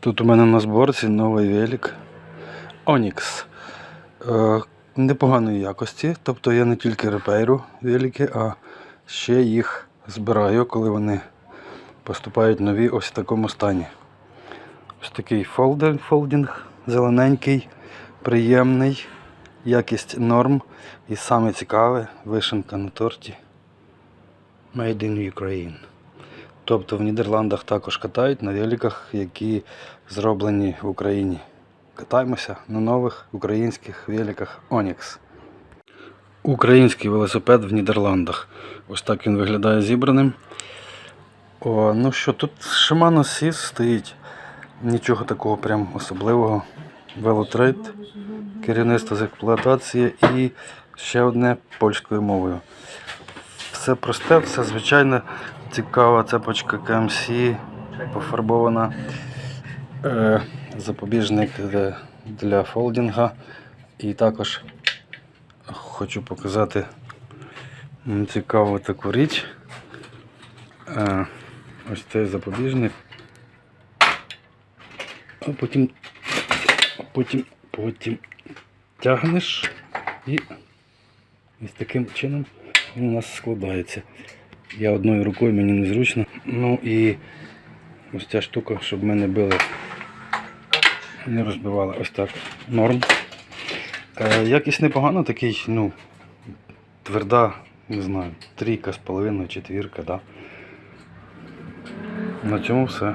Тут у мене на зборці новий велик Onyx. Е, непоганої якості. Тобто я не тільки репейру велики, а ще їх збираю, коли вони поступають нові ось в такому стані. Ось такий фолдинг, фолдинг зелененький, приємний, якість норм. І саме цікаве вишенка на торті. Made in Ukraine. Тобто в Нідерландах також катають на великах, які зроблені в Україні. Катаємося на нових українських великах Onyx. Український велосипед в Нідерландах. Ось так він виглядає зібраним. О, ну що, тут Shimano SIS стоїть. Нічого такого прям особливого. Велотрейд, керівництво з експлуатації і ще одне польською мовою. Все просте, все звичайне, цікава цепочка КМС, пофарбована. Е, запобіжник для, для фолдінга. І також хочу показати цікаву таку річ. Е, ось цей запобіжник. А потім, потім, потім тягнеш і ось таким чином він у нас складається. Я одною рукою мені незручно. Ну і ось ця штука, щоб ми не били, не розбивали. Ось так. Норм. Е, якість непогана, такий, ну, тверда, не знаю, трійка з половиною, четвірка, да. На цьому все.